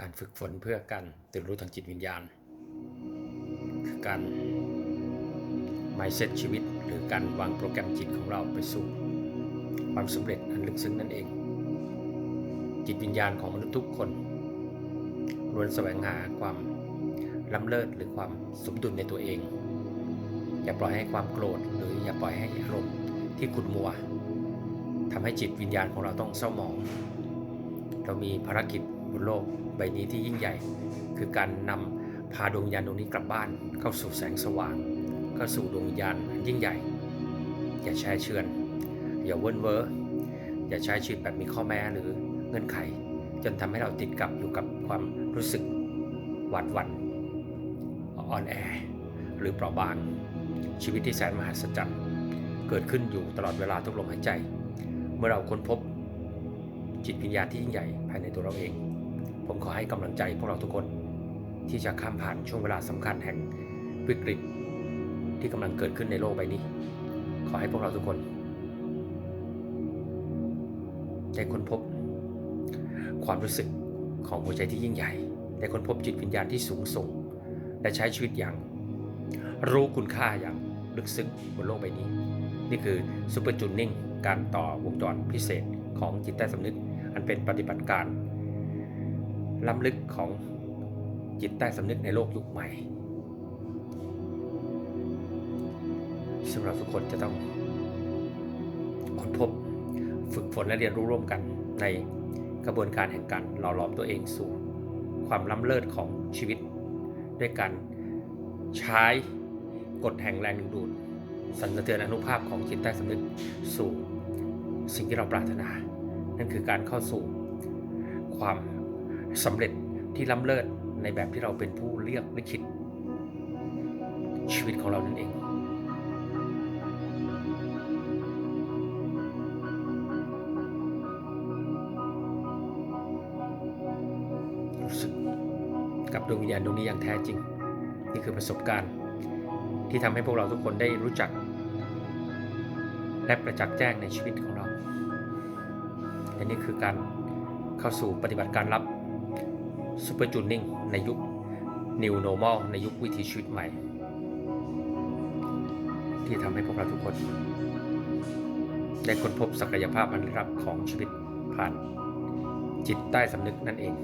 การฝึกฝนเพื่อการตื่นรู้ทางจิตวิญญาณ คือการ mindset ชีวิต หรือการวางโปรแกรมจิตของเราไปสู่ ความสำเร็จอันลึกซึ้งนั่นเอง จิตวิญญาณของมนุษย์ทุกคนล้วนแสวงหาความล้ำเลิศหรือความสมดุลในตัวเอง อย่าปล่อยให้ความโกรธหรืออย่าปล่อยให้อารมณ์ที่ขุ่นมัวทำให้จิตวิญญาณของเราต้องเศร้าหมอง เรามีภารกิจบนโลก บนี้ที่ยิ่งใหญ่ คือการนำพาดวงวิญญาณดวงนี้กลับบ้าน เข้าสู่แสงสว่างเข้าสู่ดวงวิญญาณอันยิ่งใหญ่ อย่าแช่เชือน อย่าเวิ้นเว้ออย่าใช้ชีวิตแบบมีข้อแม้หรือเงื่อนไข จนทำให้เราติดกับอยู่กับความรู้สึกหวาดหวั่นอ่อนแอ หรือเปราะบางชีวิตที่แสนมหัศจรรย์เกิดขึ้นอยู่ตลอดเวลาทุกลมหายใจ เมื่อเราค้นพบจิตวิญญาณที่ยิ่งใหญ่ภายในตัวเราเอง ผมขอให้กำลังใจพวกเราทุกคน ที่จะข้ามผ่านช่วงเวลาสำคัญแห่งวิกฤต ที่กำลังเกิดขึ้นในโลกใบนี้ ขอให้พวกเราทุกคนได้ค้นพบ ความรู้สึกของหัวใจที่ยิ่งใหญ่ได้ค้นพบจิตวิญญาณที่สูงส่งและใช้ชีวิตอย่าง รู้คุณค่าอย่างลึกซึ้งบนโลกใบนี้ นี่คือซูเปอร์จูนนิ่งการต่อวงจรพิเศษของจิตใต้สำนึก อันเป็นปฏิบัติการ ล้ำลึกของจิตใต้สำนึกในโลกยุคใหม่ซึ่งเราทุกคนจะต้องค้นพบฝึกฝนและเรียนรู้ร่วมกันในกระบวนการแห่งการหล่อหลอมตัวเองสู่ความล้ำเลิศของชีวิต ด้วยการใช้กฎแห่งแรงดึงดูดสั่นสะเทือนอนุภาพของจิตใต้สำนึกสู่สิ่งที่เราปรารถนา นั่นคือการเข้าสู่ความ สำเร็จที่ล้ำเลิศในแบบที่เราเป็นผู้เลือกลิขิตชีวิตของเรานั่นเอง รู้สึกกับดวงวิญญาณดวงนี้อย่างแท้จริง นี่คือประสบการณ์ ที่ทำให้พวกเราทุกคนได้รู้จัก และประจักษ์แจ้งในชีวิตของเราและนี่คือการเข้าสู่ปฏิบัติการรับ ซูเปอร์จูนนิ่งในยุค New Normal ในยุควิถีชีวิตใหม่ ที่ทำให้พวกเราทุกคน ได้ค้นพบศักยภาพอันรับของชีวิตผ่านจิตใต้สำนึกนั่นเอง